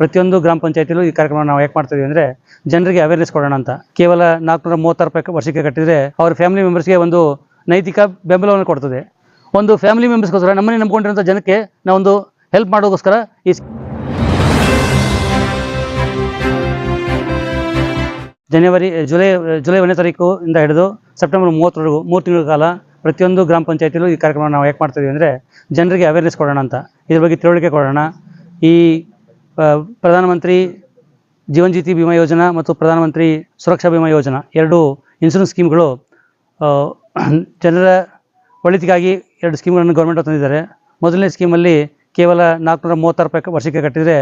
ಪ್ರತಿಯೊಂದು ಗ್ರಾಮ ಪಂಚಾಯತಿಲೂ ಈ ಕಾರ್ಯಕ್ರಮ ನಾವು ಯಾಕೆ ಮಾಡ್ತೀವಿ ಅಂದರೆ ಜನರಿಗೆ ಅವೇರ್ನೆಸ್ ಕೊಡೋಣ ಅಂತ. ಕೇವಲ ನಾಲ್ಕುನೂರ ಮೂವತ್ತು ರೂಪಾಯಿ ವರ್ಷಕ್ಕೆ ಕಟ್ಟಿದರೆ ಅವ್ರ ಫ್ಯಾಮಿಲಿ ಮೆಂಬರ್ಸ್ಗೆ ಒಂದು ನೈತಿಕ ಬೆಂಬಲವನ್ನು ಕೊಡ್ತದೆ. ಒಂದು ಫ್ಯಾಮಿಲಿ ಮೆಂಬರ್ಸ್ಗೋಸ್ಕರ ನಮ್ಮನ್ನೇ ನಂಬ್ಕೊಂಡಿರೋಂಥ ಜನಕ್ಕೆ ನಾವೊಂದು ಹೆಲ್ಪ್ ಮಾಡೋದಕ್ಕೋಸ್ಕರ ಈ ಜನವರಿ ಜುಲೈ ಜುಲೈ ಒಂದನೇ ತಾರೀಕು ಇಂದ ಹಿಡಿದು ಸೆಪ್ಟೆಂಬರ್ ಮೂವತ್ತರವರೆಗೂ, ಮೂರು ತಿಂಗಳ ಕಾಲ ಪ್ರತಿಯೊಂದು ಗ್ರಾಮ ಪಂಚಾಯತಿಲೂ ಈ ಕಾರ್ಯಕ್ರಮ ನಾವು ಯಾಕೆ ಮಾಡ್ತೀವಿ ಅಂದರೆ ಜನರಿಗೆ ಅವೇರ್ನೆಸ್ ಕೊಡೋಣ ಅಂತ. ಇದ್ರ ಬಗ್ಗೆ ತಿಳುವಳಿಕೆ ಕೊಡೋಣ. ಈ ಪ್ರಧಾನಮಂತ್ರಿ ಜೀವನ್ ಜ್ಯೋತಿ ಬಿಮಾ ಯೋಜನಾ ಮತ್ತು ಪ್ರಧಾನಮಂತ್ರಿ ಸುರಕ್ಷಾ ಬಿಮಾ ಯೋಜನಾ ಎರಡು ಇನ್ಶೂರೆನ್ಸ್ ಸ್ಕೀಮ್ಗಳು ಜನರ ಒಳಿತಿಗಾಗಿ ಎರಡು ಸ್ಕೀಮ್ಗಳನ್ನು ಗೌರ್ಮೆಂಟ್ ತಂದಿದ್ದಾರೆ. ಮೊದಲನೇ ಸ್ಕೀಮಲ್ಲಿ ಕೇವಲ ನಾಲ್ಕುನೂರ ಮೂವತ್ತಾರು ರೂಪಾಯಿ ವರ್ಷಕ್ಕೆ ಕಟ್ಟಿದರೆ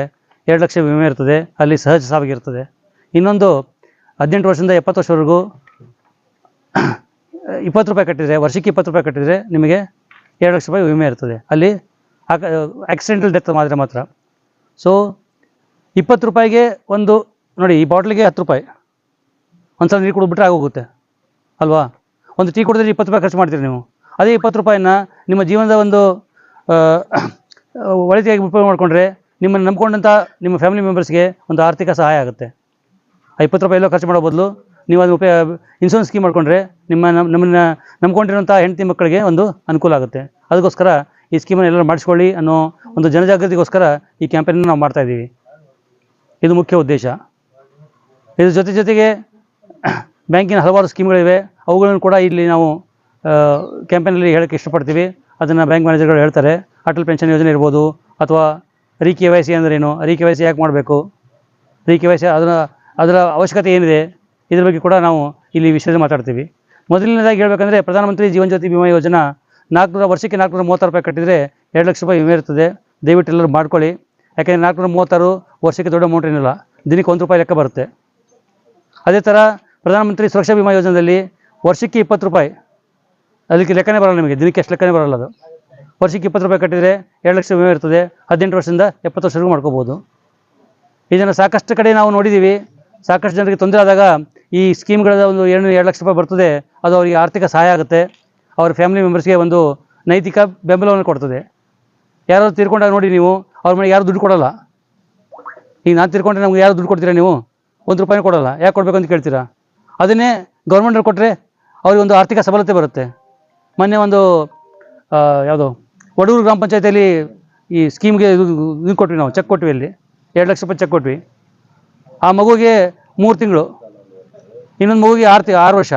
ಎರಡು ಲಕ್ಷ ವಿಮೆ ಇರ್ತದೆ. ಅಲ್ಲಿ ಸಹಜ ಸಾವಿಗಿರ್ತದೆ ಇನ್ನೊಂದು ಹದಿನೆಂಟು ವರ್ಷದಿಂದ ಎಪ್ಪತ್ತು ವರ್ಷವರೆಗೂ ಇಪ್ಪತ್ತು ರೂಪಾಯಿ ಕಟ್ಟಿದರೆ, ವರ್ಷಕ್ಕೆ ಇಪ್ಪತ್ತು ರೂಪಾಯಿ ಕಟ್ಟಿದರೆ ನಿಮಗೆ ಎರಡು ಲಕ್ಷ ರೂಪಾಯಿ ವಿಮೆ ಇರ್ತದೆ. ಅಲ್ಲಿ ಆಕ್ಸಿಡೆಂಟಲ್ ಡೆತ್ ಮಾಡಿದ್ರೆ ಮಾತ್ರ ಸೊ ಇಪ್ಪತ್ತು ರೂಪಾಯಿಗೆ ಒಂದು, ನೋಡಿ ಈ ಬಾಟ್ಲಿಗೆ ಹತ್ತು ರೂಪಾಯಿ. ಒಂದು ಸಲ ನೀರು ಕುಡಿದ್ಬಿಟ್ರೆ ಆಗೋಗುತ್ತೆ. ಅಲ್ವಾ? ಒಂದು ಟೀ ಕುಡಿದ್ರೆ ಇಪ್ಪತ್ತು ರೂಪಾಯಿ ಖರ್ಚು ಮಾಡ್ತೀರಿ ನೀವು. ಅದೇ ಇಪ್ಪತ್ತು ರೂಪಾಯಿನ ನಿಮ್ಮ ಜೀವನದ ಒಂದು ಒಳಿತಿಯಾಗಿ ಉಪಯೋಗ ಮಾಡಿಕೊಂಡ್ರೆ ನಿಮ್ಮನ್ನು ನಂಬ್ಕೊಂಡಂಥ ನಿಮ್ಮ ಫ್ಯಾಮಿಲಿ ಮೆಂಬರ್ಸ್ಗೆ ಒಂದು ಆರ್ಥಿಕ ಸಹಾಯ ಆಗುತ್ತೆ. ಆ ಇಪ್ಪತ್ತು ರೂಪಾಯಿ ಎಲ್ಲೋ ಖರ್ಚು ಮಾಡೋ ಬದಲು ನೀವು ಅದನ್ನು ಉಪಯೋಗ ಇನ್ಶೂರೆನ್ಸ್ ಸ್ಕೀಮ್ ಮಾಡ್ಕೊಂಡ್ರೆ ನಿಮ್ಮ ನಮ್ಮ ನಮ್ಮನ್ನು ನಂಬ್ಕೊಂಡಿರೋಂಥ ಹೆಂಡತಿ ಮಕ್ಕಳಿಗೆ ಒಂದು ಅನುಕೂಲ ಆಗುತ್ತೆ. ಅದಕ್ಕೋಸ್ಕರ ಈ ಸ್ಕೀಮನ್ನು ಎಲ್ಲರೂ ಮಾಡಿಸ್ಕೊಳ್ಳಿ ಅನ್ನೋ ಒಂದು ಜನಜಾಗೃತಿಗೋಸ್ಕರ ಈ ಕ್ಯಾಂಪೇನನ್ನು ನಾವು ಮಾಡ್ತಾ ಇದ್ದೀವಿ. ಇದು ಮುಖ್ಯ ಉದ್ದೇಶ. ಇದ್ರ ಜೊತೆ ಜೊತೆಗೆ ಬ್ಯಾಂಕಿನ ಹಲವಾರು ಸ್ಕೀಮ್ಗಳಿವೆ. ಅವುಗಳನ್ನು ಕೂಡ ಇಲ್ಲಿ ನಾವು ಕ್ಯಾಂಪೇನಲ್ಲಿ ಹೇಳೋಕ್ಕೆ ಇಷ್ಟಪಡ್ತೀವಿ. ಅದನ್ನು ಬ್ಯಾಂಕ್ ಮ್ಯಾನೇಜರ್ಗಳು ಹೇಳ್ತಾರೆ. ಅಟಲ್ ಪೆನ್ಷನ್ ಯೋಜನೆ ಇರ್ಬೋದು, ಅಥವಾ ರಿ ಕೆ ವೈ ಸಿ ಅಂದ್ರೇನು ರಿ ಕೆ ವೈ ಸಿ ಯಾಕೆ ಮಾಡಬೇಕು? ರಿ ಕೆ ವೈ ಸಿ ಅದರ ಅದರ ಅವಶ್ಯಕತೆ ಏನಿದೆ? ಇದ್ರ ಬಗ್ಗೆ ಕೂಡ ನಾವು ಇಲ್ಲಿ ವಿಷಯದಲ್ಲಿ ಮಾತಾಡ್ತೀವಿ. ಮೊದಲನೇದಾಗಿ ಹೇಳಬೇಕಂದ್ರೆ ಪ್ರಧಾನಮಂತ್ರಿ ಜೀವನ್ ಜ್ಯೋತಿ ವಿಮಾ ಯೋಜನಾ ನಾಲ್ಕುನೂರ ವರ್ಷಕ್ಕೆ ನಾಲ್ಕುನೂರ ಮೂವತ್ತಾರು ರೂಪಾಯಿ ಕಟ್ಟಿದರೆ ಎರಡು ಲಕ್ಷ ರೂಪಾಯಿ ವಿಮೆ ಇರ್ತದೆ. ದಯವಿಟ್ಟು ಎಲ್ಲರೂ ಮಾಡ್ಕೊಳ್ಳಿ. ಯಾಕೆಂದರೆ ನಾಲ್ಕುನೂರ ಮೂವತ್ತಾರು ವರ್ಷಕ್ಕೆ ದೊಡ್ಡ ಅಮೌಂಟ್ ಏನಿಲ್ಲ. ದಿನಕ್ಕೆ ಒಂದು ರೂಪಾಯಿ ಲೆಕ್ಕ ಬರುತ್ತೆ. ಅದೇ ಥರ ಪ್ರಧಾನಮಂತ್ರಿ ಸುರಕ್ಷಾ ವಿಮಾ ಯೋಜನೆಯಲ್ಲಿ ವರ್ಷಕ್ಕೆ ಇಪ್ಪತ್ತು ರೂಪಾಯಿ. ಅದಕ್ಕೆ ಲೆಕ್ಕನೇ ಬರಲ್ಲ ನಿಮಗೆ, ದಿನಕ್ಕೆ ಎಷ್ಟು ಲೆಕ್ಕನೇ ಬರಲ್ಲ ಅದು. ವರ್ಷಕ್ಕೆ ಇಪ್ಪತ್ತು ರೂಪಾಯಿ ಕಟ್ಟಿದರೆ ಎರಡು ಲಕ್ಷ ವಿಮೆ ಇರ್ತದೆ, ಹದಿನೆಂಟು ವರ್ಷದಿಂದ ಎಪ್ಪತ್ತು ವರ್ಷವರೆಗೂ ಮಾಡ್ಕೋಬೋದು. ಇದನ್ನು ಸಾಕಷ್ಟು ಕಡೆ ನಾವು ನೋಡಿದ್ದೀವಿ ಸಾಕಷ್ಟು ಜನರಿಗೆ ತೊಂದರೆ ಆದಾಗ ಈ ಸ್ಕೀಮ್ಗಳ ಒಂದು ಏನು ಎರಡು ಲಕ್ಷ ರೂಪಾಯಿ ಬರ್ತದೆ, ಅದು ಅವರಿಗೆ ಆರ್ಥಿಕ ಸಹಾಯ ಆಗುತ್ತೆ. ಅವ್ರ ಫ್ಯಾಮಿಲಿ ಮೆಂಬರ್ಸ್ಗೆ ಒಂದು ನೈತಿಕ ಬೆಂಬಲವನ್ನು ಕೊಡ್ತದೆ. ಯಾರಾದರೂ ತೀರ್ಕೊಂಡಾಗ ನೋಡಿ ನೀವು ಅವ್ರ ಮನೆಗೆ ಯಾರು ದುಡ್ಡು ಕೊಡಲ್ಲ? ಈಗ ನಾನು ತಿರ್ಕೊಂಡ್ರೆ ನಮ್ಗೆ ಯಾರು ದುಡ್ಡು ಕೊಡ್ತೀರಾ ನೀವು? ಒಂದು ರೂಪಾಯಿನೂ ಕೊಡಲ್ಲ. ಯಾಕೆ ಕೊಡಬೇಕು ಅಂತ ಕೇಳ್ತೀರಾ? ಅದನ್ನೇ ಗೌರ್ಮೆಂಟಲ್ಲಿ ಕೊಟ್ಟರೆ ಅವ್ರಿಗೆ ಒಂದು ಆರ್ಥಿಕ ಸಬಲತೆ ಬರುತ್ತೆ. ಮೊನ್ನೆ ಒಂದು ಯಾವುದು ಒಡೂರು ಗ್ರಾಮ ಪಂಚಾಯತಿಯಲ್ಲಿ ಈ ಸ್ಕೀಮ್ಗೆ ಇದು ಇದು ಕೊಟ್ವಿ ನಾವು, ಚೆಕ್ ಕೊಟ್ವಿ ಅಲ್ಲಿ. ಎರಡು ಲಕ್ಷ ರೂಪಾಯಿ ಚೆಕ್ ಕೊಟ್ವಿ. ಆ ಮಗುಗೆ ಮೂರು ತಿಂಗಳು. ಇನ್ನೊಂದು ಮಗುಗೆ ಆರು ತಿ, ಆರು ವರ್ಷ.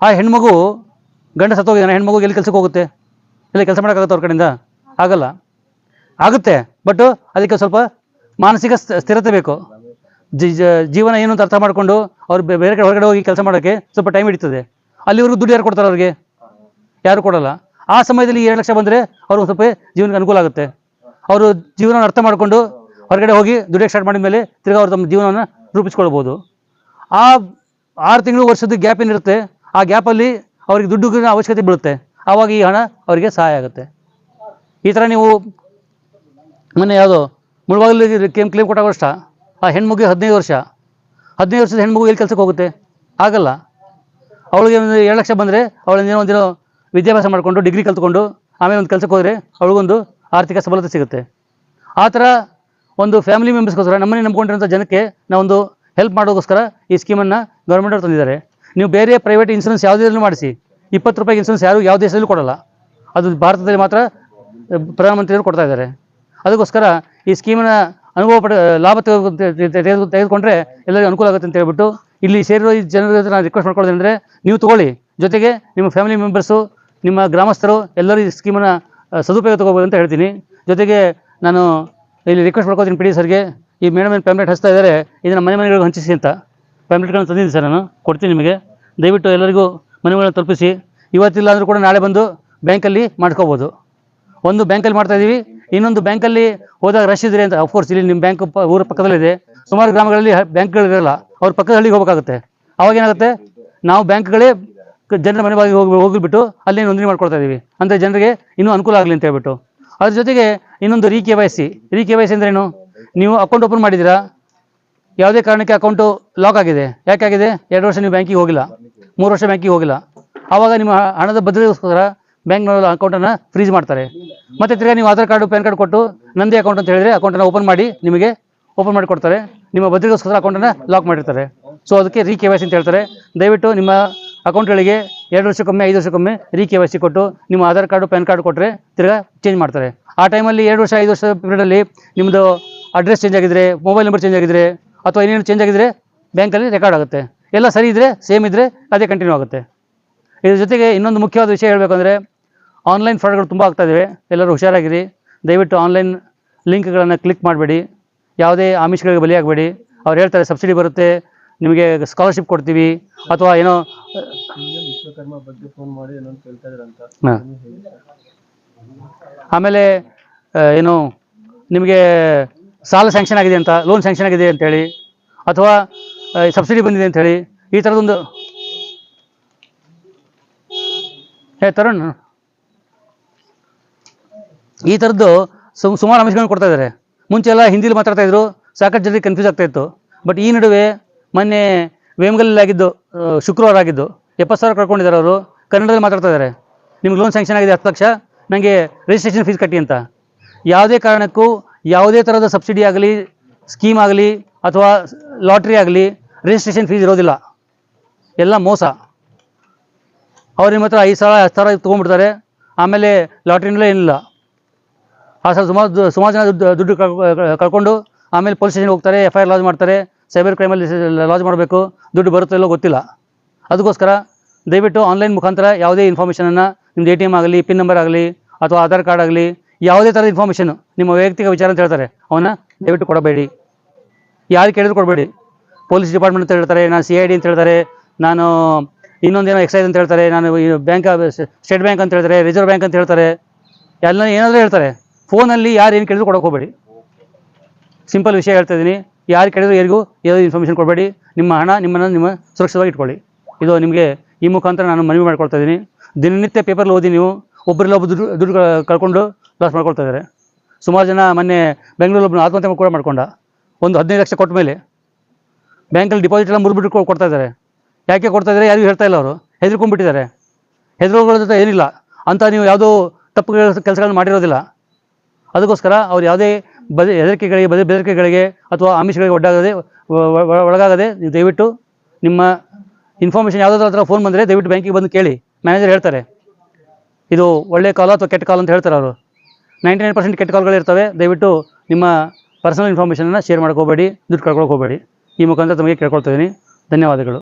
ಆ ಹೆಣ್ಮಗು ಗಂಡ ಸತ್ತೋಗಿದ್ದಾನೆ. ಹೆಣ್ಮಗು ಎಲ್ಲಿ ಕೆಲಸಕ್ಕೆ ಹೋಗುತ್ತೆ? ಎಲ್ಲಿ ಕೆಲಸ ಮಾಡೋಕ್ಕಾಗುತ್ತೆ ಅವ್ರ ಕಡೆಯಿಂದ? ಆಗಲ್ಲ. ಆಗುತ್ತೆ. ಬಟ್ ಅದಕ್ಕೆ ಸ್ವಲ್ಪ ಮಾನಸಿಕ ಸ್ಥ- ಸ್ಥಿರತೆ ಬೇಕು. ಜೀವನ ಏನು ಅಂತ ಅರ್ಥ ಮಾಡಿಕೊಂಡು ಅವ್ರು ಬೇರೆ ಕಡೆ ಹೊರಗಡೆ ಹೋಗಿ ಕೆಲಸ ಮಾಡೋಕ್ಕೆ ಸ್ವಲ್ಪ ಟೈಮ್ ಹಿಡಿತದೆ. ಅಲ್ಲಿವರೆಗೂ ದುಡ್ಡು ಯಾರು ಕೊಡ್ತಾರೆ ಅವ್ರಿಗೆ? ಯಾರು ಕೊಡಲ್ಲ. ಆ ಸಮಯದಲ್ಲಿ ಎರಡು ಲಕ್ಷ ಬಂದರೆ ಅವ್ರಿಗೆ ಸ್ವಲ್ಪ ಜೀವನಕ್ಕೆ ಅನುಕೂಲ ಆಗುತ್ತೆ. ಅವರು ಜೀವನ ಅರ್ಥ ಮಾಡಿಕೊಂಡು ಹೊರಗಡೆ ಹೋಗಿ ದುಡಿಯೋಕ್ಕೆ ಸ್ಟಾರ್ಟ್ ಮಾಡಿದ ಮೇಲೆ ತಿರ್ಗಿ ಅವ್ರು ತಮ್ಮ ಜೀವನವನ್ನು ರೂಪಿಸ್ಕೊಳ್ಬೋದು. ಆ ಆರು ತಿಂಗಳು ವರ್ಷದ ಗ್ಯಾಪ್ ಏನಿರುತ್ತೆ, ಆ ಗ್ಯಾಪಲ್ಲಿ ಅವ್ರಿಗೆ ದುಡ್ಡು ಅವಶ್ಯಕತೆ ಬೀಳುತ್ತೆ. ಆವಾಗ ಈ ಹಣ ಅವರಿಗೆ ಸಹಾಯ ಆಗುತ್ತೆ. ಈ ಥರ ನೀವು ಮೊನ್ನೆ ಯಾವುದು ಮುಳುವಾಗಲಿ ಕೇಮ್ ಕ್ಲೇಮ್ ಕೊಟ್ಟಾಗ ವರ್ಷ ಆ ಹೆಣ್ಮಗುಗೆ ಹದಿನೈದು ವರ್ಷ. ಹದಿನೈದು ವರ್ಷದ ಹೆಣ್ಮಗು ಎಲ್ಲಿ ಕೆಲಸಕ್ಕೆ ಹೋಗುತ್ತೆ? ಆಗಲ್ಲ. ಅವಳಿಗೆ ಒಂದು ಎರಡು ಲಕ್ಷ ಬಂದರೆ ಅವಳು ಏನೋ ಒಂದಿನ ವಿದ್ಯಾಭ್ಯಾಸ ಮಾಡಿಕೊಂಡು ಡಿಗ್ರಿ ಕಲ್ತ್ಕೊಂಡು ಆಮೇಲೆ ಒಂದು ಕೆಲಸಕ್ಕೆ ಹೋದರೆ ಅವಳಿಗೊಂದು ಆರ್ಥಿಕ ಸಬಲತೆ ಸಿಗುತ್ತೆ. ಆ ಥರ ಒಂದು ಫ್ಯಾಮಿಲಿ ಮೆಂಬರ್ಸ್ಗೋಸ್ಕರ ನಮ್ಮನ್ನೇ ನಂಬ್ಕೊಂಡಿರೋಂಥ ಜನಕ್ಕೆ ನಾವೊಂದು ಹೆಲ್ಪ್ ಮಾಡೋಕ್ಕೋಸ್ಕರ ಈ ಸ್ಕೀಮನ್ನು ಗೌರ್ಮೆಂಟವ್ರು ತಂದಿದ್ದಾರೆ. ನೀವು ಬೇರೆ ಪ್ರೈವೇಟ್ ಇನ್ಶೂರೆನ್ಸ್ ಯಾವುದೇ ಮಾಡಿಸಿ. ಇಪ್ಪತ್ತು ರೂಪಾಯಿ ಇನ್ಶೂರೆನ್ಸ್ ಯಾರು ಯಾವ ದೇಶದಲ್ಲೂ ಕೊಡಲ್ಲ. ಅದು ಭಾರತದಲ್ಲಿ ಮಾತ್ರ, ಪ್ರಧಾನಮಂತ್ರಿಯವರು ಕೊಡ್ತಾ ಇದ್ದಾರೆ. ಅದಕ್ಕೋಸ್ಕರ ಈ ಸ್ಕೀಮಿನ ಅನುಭವ ಪಡೆ, ಲಾಭ ತೆಗೆದು- ತೆಗೆದು- ತೆಗೆದು- ತೆಗೆದುಕೊಂಡ್ರೆ ಎಲ್ಲರಿಗೂ ಅನುಕೂಲ ಆಗುತ್ತೆ ಅಂತ ಹೇಳ್ಬಿಟ್ಟು ಇಲ್ಲಿ ಸೇರಿರೋ ಈ ಜನರ ಜೊತೆ ನಾನು ರಿಕ್ವೆಸ್ಟ್ ಮಾಡ್ಕೊಳ್ಳೋದಂದರೆ ನೀವು ತಗೊಳ್ಳಿ. ಜೊತೆಗೆ ನಿಮ್ಮ ಫ್ಯಾಮಿಲಿ ಮೆಂಬರ್ಸು ನಿಮ್ಮ ಗ್ರಾಮಸ್ಥರು ಎಲ್ಲರೂ ಈ ಸ್ಕೀಮನ್ನು ಸದುಪಯೋಗ ತಗೋಬೋದು ಅಂತ ಹೇಳ್ತೀನಿ. ಜೊತೆಗೆ ನಾನು ಇಲ್ಲಿ ರಿಕ್ವೆಸ್ಟ್ ಮಾಡ್ಕೋತೀನಿ ಪಿ ಡಿ ಸರ್ಗೆ. ಈ ಮೇಡಮ್ ಏನು ಪ್ಯಾಮ್ಲೆಟ್ ಹಚ್ತಾ ಇದ್ದಾರೆ, ಇದನ್ನು ಮನೆ ಮನೆಗಳಿಗೆ ಹಂಚಿಸಿ ಅಂತ. ಪ್ಯಾಮ್ಲೆಟ್ಗಳನ್ನು ತಂದಿದ್ದೀನಿ ಸರ್ ನಾನು, ಕೊಡ್ತೀನಿ ನಿಮಗೆ. ದಯವಿಟ್ಟು ಎಲ್ಲರಿಗೂ ಮನೆಗಳನ್ನು ತಲುಪಿಸಿ. ಇವತ್ತಿಲ್ಲ ಅಂದರೂ ಕೂಡ ನಾಳೆ ಬಂದು ಬ್ಯಾಂಕಲ್ಲಿ ಮಾಡ್ಕೋಬೋದು. ಒಂದು ಬ್ಯಾಂಕಲ್ಲಿ ಮಾಡ್ತಾ ಇದ್ದೀವಿ ಇನ್ನೊಂದು ಬ್ಯಾಂಕಲ್ಲಿ ಹೋದಾಗ ರಶ್ ಇದ್ರೆ ಅಂತ ಅಫ್ಕೋರ್ಸ್ ಇಲ್ಲಿ ನಿಮ್ಮ ಬ್ಯಾಂಕ್ ಊರ ಪಕ್ಕದಲ್ಲಿದೆ. ಸುಮಾರು ಗ್ರಾಮಗಳಲ್ಲಿ ಬ್ಯಾಂಕ್ಗಳಿರಲ್ಲ, ಅವ್ರ ಪಕ್ಕದ ಹಳ್ಳಿಗೆ ಹೋಗಬೇಕಾಗುತ್ತೆ. ಅವಾಗ ಏನಾಗುತ್ತೆ? ನಾವು ಬ್ಯಾಂಕ್ಗಳೇ ಜನರ ಮನೆ ಬಾಗಿಲಿಗೆ ಹೋಗಿ, ಹೋಗಿಬಿಟ್ಟು ಅಲ್ಲಿ ನೋಂದಣಿ ಮಾಡ್ಕೊಳ್ತಾ ಇದ್ದೀವಿ. ಅಂದರೆ ಜನರಿಗೆ ಇನ್ನೂ ಅನುಕೂಲ ಆಗಲಿ ಅಂತ ಹೇಳ್ಬಿಟ್ಟು. ಅದ್ರ ಜೊತೆಗೆ ಇನ್ನೊಂದು re K Y C. Re K Y C ಅಂದ್ರೇನು ನೀವು ಅಕೌಂಟ್ ಓಪನ್ ಮಾಡಿದ್ದೀರಾ? ಯಾವುದೇ ಕಾರಣಕ್ಕೆ ಅಕೌಂಟು ಲಾಕ್ ಆಗಿದೆ. ಯಾಕೆ ಆಗಿದೆ? ಎರಡು ವರ್ಷ ನೀವು ಬ್ಯಾಂಕಿಗೆ ಹೋಗಿಲ್ಲ. ಮೂರು ವರ್ಷ ಬ್ಯಾಂಕಿಗೆ ಹೋಗಿಲ್ಲ. ಆವಾಗ ನಿಮ್ಮ ಹಣದ ಭದ್ರತೆಗೋಸ್ಕರ ಬ್ಯಾಂಕ್ನವರು ಅಕೌಂಟನ್ನು ಫ್ರೀಜ್ ಮಾಡ್ತಾರೆ. ಮತ್ತು ತಿರ್ಗಿ ನೀವು ಆಧಾರ್ ಕಾರ್ಡು, ಪ್ಯಾನ್ ಕಾರ್ಡ್ ಕೊಟ್ಟು ನಂದಿ ಅಕೌಂಟ್ ಅಂತ ಹೇಳಿದ್ರೆ ಅಕೌಂಟನ್ನು ಓಪನ್ ಮಾಡಿ ನಿಮಗೆ ಓಪನ್ ಮಾಡಿ ಕೊಡ್ತಾರೆ. ನಿಮ್ಮ ಭದ್ರತೆಗೋಸ್ಕರ ಅಕೌಂಟನ್ನು ಲಾಕ್ ಮಾಡಿರ್ತಾರೆ. ಸೊ ಅದಕ್ಕೆ ರೀ ಕೆ ವೈ ಸಿ ಅಂತ ಹೇಳ್ತಾರೆ. ದಯವಿಟ್ಟು ನಿಮ್ಮ ಅಕೌಂಟ್ಗಳಿಗೆ ಎರಡು ವರ್ಷಕ್ಕೊಮ್ಮೆ, ಐದು ವರ್ಷಕ್ಕೊಮ್ಮೆ ರೀ ಕೆ ವೈ ಸಿ ಕೊಟ್ಟು ನಿಮ್ಮ ಆಧಾರ್ ಕಾರ್ಡು, ಪ್ಯಾನ್ ಕಾರ್ಡ್ ಕೊಟ್ಟರೆ ತಿರ್ಗಿ ಚೇಂಜ್ ಮಾಡ್ತಾರೆ. ಆ ಟೈಮಲ್ಲಿ ಎರಡು ವರ್ಷ, ಐದು ವರ್ಷ ಪೀರಿಯಡಲ್ಲಿ ನಿಮ್ಮದು ಅಡ್ರೆಸ್ ಚೇಂಜ್ ಆಗಿದ್ರೆ ಮೊಬೈಲ್ ನಂಬರ್ ಚೇಂಜ್ ಆಗಿದ್ರೆ ಅಥವಾ ಏನೇನು ಚೇಂಜ್ ಆಗಿದ್ರೆ ಬ್ಯಾಂಕಲ್ಲಿ ರೆಕಾರ್ಡ್ ಆಗುತ್ತೆ. ಎಲ್ಲ ಸರಿ ಇದ್ದರೆ ಸೇಮ್ ಇದ್ದರೆ ಅದೇ ಕಂಟಿನ್ಯೂ ಆಗುತ್ತೆ. ಇದ್ರ ಜೊತೆಗೆ ಇನ್ನೊಂದು ಮುಖ್ಯವಾದ ವಿಷಯ ಹೇಳಬೇಕು ಅಂದರೆ ಆನ್ಲೈನ್ ಫ್ರಾಡ್ಗಳು ತುಂಬ ಆಗ್ತಾ ಇದ್ದಾವೆ ಎಲ್ಲರೂ ಹುಷಾರಾಗಿರಿ. ದಯವಿಟ್ಟು ಆನ್ಲೈನ್ ಲಿಂಕ್ಗಳನ್ನು ಕ್ಲಿಕ್ ಮಾಡಬೇಡಿ. ಯಾವುದೇ ಆಮಿಷಗಳಿಗೆ ಬಲಿಯಾಗಬೇಡಿ. ಅವ್ರು ಹೇಳ್ತಾರೆ ಸಬ್ಸಿಡಿ ಬರುತ್ತೆ, ನಿಮಗೆ ಸ್ಕಾಲರ್ಶಿಪ್ ಕೊಡ್ತೀವಿ, ಅಥವಾ ಏನೋ ಹೇಳಿ. ಆಮೇಲೆ ಏನು, ನಿಮಗೆ ಸಾಲ ಸ್ಯಾಂಕ್ಷನ್ ಆಗಿದೆ ಅಂತ ಲೋನ್ ಸ್ಯಾಂಕ್ಷನ್ ಆಗಿದೆ ಅಂತೇಳಿ ಅಥವಾ ಸಬ್ಸಿಡಿ ಬಂದಿದೆ ಅಂತ ಹೇಳಿ, ಈ ಥರದೊಂದು ಹೇ ಈ ಥರದ್ದು ಸುಮ್, ಸುಮಾರು ಅಂಶಗಳನ್ನು ಕೊಡ್ತಾ ಇದ್ದಾರೆ ಮುಂಚೆ ಎಲ್ಲ ಹಿಂದಿಲಿ ಮಾತಾಡ್ತಾ ಇದ್ರು, ಸಾಕಷ್ಟು ಜನರಿಗೆ ಕನ್ಫ್ಯೂಸ್ ಆಗ್ತಾ ಇತ್ತು. ಬಟ್ ಈ ನಡುವೆ ಮೊನ್ನೆ ವೇಮಗಲ್ಲಿ ಆಗಿದ್ದು ಶುಕ್ರವಾರ ಆಗಿದ್ದು ಎಪ್ಪತ್ತು ಸಾವಿರ ಕಳ್ಕೊಂಡಿದ್ದಾರೆ ಅವರು. ಕನ್ನಡದಲ್ಲಿ ಮಾತಾಡ್ತಾ ಇದ್ದಾರೆ ನಿಮ್ಗೆ ಲೋನ್ ಸ್ಯಾಂಕ್ಷನ್ ಆಗಿದೆ ಹತ್ತು ಲಕ್ಷ ನನಗೆ ರಿಜಿಸ್ಟ್ರೇಷನ್ ಫೀಸ್ ಕಟ್ಟಿ ಅಂತ. ಯಾವುದೇ ಕಾರಣಕ್ಕೂ ಯಾವುದೇ ಥರದ ಸಬ್ಸಿಡಿ ಆಗಲಿ ಸ್ಕೀಮ್ ಆಗಲಿ, ಅಥವಾ ಲಾಟ್ರಿ ಆಗಲಿ ರಿಜಿಸ್ಟ್ರೇಷನ್ ಫೀಸ್ ಇರೋದಿಲ್ಲ. ಎಲ್ಲ ಮೋಸ. ಅವ್ರು ನಿಮ್ಮ ಹತ್ರ ಐದು ಸಾವಿರ, ಹತ್ತು ಸಾವಿರ ತೊಗೊಂಡ್ಬಿಡ್ತಾರೆ. ಆಮೇಲೆ ಲಾಟ್ರಿನಲ್ಲೇ ಏನಿಲ್ಲ. ಆ ಸರ್ ಸುಮಾರು ಸುಮಾರು ಜನ ದುಡ್ಡು ದುಡ್ಡು ಕಳ್ಕೊ- ಕಳ್ಕೊಂಡು ಆಮೇಲೆ ಪೊಲೀಸ್ ಸ್ಟೇಷನ್ಗೆ ಹೋಗ್ತಾರೆ ಎಫ್ ಐ ಆರ್ ಲಾಜ್ ಮಾಡ್ತಾರೆ, ಸೈಬರ್ ಕ್ರೈಮಲ್ಲಿ ಲಾಜ್ ಮಾಡಬೇಕು, ದುಡ್ಡು ಬರುತ್ತೋ ಇಲ್ಲೋ ಗೊತ್ತಿಲ್ಲ. ಅದಕ್ಕೋಸ್ಕರ ದಯವಿಟ್ಟು ಆನ್ಲೈನ್ ಮುಖಾಂತರ ಯಾವುದೇ ಇನ್ಫಾರ್ಮೇಷನನ್ನು ನಿಮ್ದು ಎ ಟಿ ಎಂ ಆಗಲಿ ಪಿನ್ ನಂಬರ್ ಆಗಲಿ, ಅಥವಾ ಆಧಾರ್ ಕಾರ್ಡ್ ಆಗಲಿ, ಯಾವುದೇ ಥರದ ಇನ್ಫಾರ್ಮೇಷನು ನಿಮ್ಮ ವೈಯಕ್ತಿಕ ವಿಚಾರ ಅಂತ ಹೇಳ್ತಾರೆ, ಅವನ್ನ ದಯವಿಟ್ಟು ಕೊಡಬೇಡಿ. ಯಾರು ಕೇಳಿದ್ರು ಕೊಡಬೇಡಿ. ಪೊಲೀಸ್ ಡಿಪಾರ್ಟ್ಮೆಂಟ್ ಅಂತ ಹೇಳ್ತಾರೆ, ನಾನು ಸಿ ಐ ಡಿ ಅಂತ ಹೇಳ್ತಾರೆ, ನಾನು ಇನ್ನೊಂದೇನೋ ಎಕ್ಸೈಸ್ ಅಂತ ಹೇಳ್ತಾರೆ, ನಾನು ಬ್ಯಾಂಕ್, ಸ್ಟೇಟ್ ಬ್ಯಾಂಕ್ ಅಂತ ಹೇಳ್ತಾರೆ, ರಿಸರ್ವ್ ಬ್ಯಾಂಕ್ ಅಂತ ಹೇಳ್ತಾರೆ, ಎಲ್ಲ ಏನಾದರೂ ಹೇಳ್ತಾರೆ. ಫೋನಲ್ಲಿ ಯಾರು ಏನು ಕೇಳಿದ್ರು ಕೊಡೋಕೆ ಹೋಗಬೇಡಿ. ಸಿಂಪಲ್ ವಿಷಯ ಹೇಳ್ತಾ ಇದ್ದೀನಿ. ಯಾರು ಕೇಳಿದ್ರು ಯಾರಿಗೂ ಯಾವುದೇ ಇನ್ಫಾರ್ಮೇಷನ್ ಕೊಡಬೇಡಿ. ನಿಮ್ಮ ಹಣ ನಿಮ್ಮನ್ನು ನಿಮ್ಮ ಸುರಕ್ಷಿತವಾಗಿ ಇಟ್ಕೊಳ್ಳಿ. ಇದು ನಿಮಗೆ ಈ ಮುಖಾಂತರ ನಾನು ಮನವಿ ಮಾಡ್ಕೊಳ್ತಾ ಇದ್ದೀನಿ. ದಿನನಿತ್ಯ ಪೇಪರ್ಲ್ಲಿ ಓದಿ ನೀವು ಒಬ್ಬರಿಲ್ಲ ಒಬ್ಬ ದುಡ್ಡು ದುಡ್ಡು ಕಳ್ಕೊಂಡು ಲಾಸ್ ಮಾಡ್ಕೊಳ್ತಾ ಇದ್ದಾರೆ. ಸುಮಾರು ಜನ ಮೊನ್ನೆ ಬೆಂಗಳೂರಲ್ಲಿ ಒಬ್ಬನ ಆತ್ಮಹತ್ಯೆ ಕೂಡ ಮಾಡ್ಕೊಂಡ. ಒಂದು ಹದಿನೈದು ಲಕ್ಷ ಕೊಟ್ಟ ಮೇಲೆ. ಬ್ಯಾಂಕಲ್ಲಿ ಡಿಪಾಸಿಟ್ ಎಲ್ಲ ಮುರಿಬಿಟ್ಟು ಕೊಡ್ತಾ ಇದ್ದಾರೆ. ಯಾಕೆ ಕೊಡ್ತಾ ಇದ್ದಾರೆ ಯಾರಿಗೂ ಹೇಳ್ತಾ ಇಲ್ಲ ಅವರು. ಹೆದರ್ಕೊಂಡ್ಬಿಟ್ಟಿದ್ದಾರೆ. ಹೆದರೋಗಳ ಜೊತೆ ಏನಿಲ್ಲ. ಅಂತ ನೀವು ಯಾವುದೋ ತಪ್ಪು ಕೆಲಸಗಳನ್ನು ಮಾಡಿರೋದಿಲ್ಲ. ಅದಕ್ಕೋಸ್ಕರ ಅವ್ರು ಯಾವುದೇ ಬದ, ಹೆದರಿಕೆಗಳಿಗೆ, ಬದ, ಬೆದರಿಕೆಗಳಿಗೆ ಅಥವಾ ಆಮಿಷಗಳಿಗೆ ಒಡ್ಡಾಗದೆ ಒಳಗಾಗದೆ ನೀವು ದಯವಿಟ್ಟು ನಿಮ್ಮ ಇನ್ಫಾರ್ಮೇಷನ್ ಯಾವುದಾದ್ರೂ ಹತ್ರ ಫೋನ್ ಬಂದರೆ ದಯವಿಟ್ಟು ಬ್ಯಾಂಕಿಗೆ ಬಂದು ಕೇಳಿ. ಮ್ಯಾನೇಜರ್ ಹೇಳ್ತಾರೆ. ಇದು ಒಳ್ಳೆ ಕಾಲ್ ಅಥವಾ ಕೆಟ್ಟ ಕಾಲ್ ಅಂತ ಹೇಳ್ತಾರೆ ಅವರು. ನೈಂಟಿ ನೈನ್ ಪರ್ಸೆಂಟ್ ಕೆಟ್ಟ ಕಾಲ್ಗಳು ಇರ್ತವೆ. ದಯವಿಟ್ಟು ನಿಮ್ಮ ಪರ್ಸನಲ್ ಇನ್ಫಾರ್ಮೇಷನನ್ನು ಶೇರ್ ಮಾಡ್ಕೋಬೇಡಿ. ದುಡ್ಡು ಕಳ್ಕೊಳಕ್ಕೆ ಹೋಗಬೇಡಿ. ಈ ಮುಖಾಂತರ ತಮಗೆ ಕೇಳ್ಕೊಳ್ತಾ ಇದ್ದೀನಿ. ಧನ್ಯವಾದಗಳು.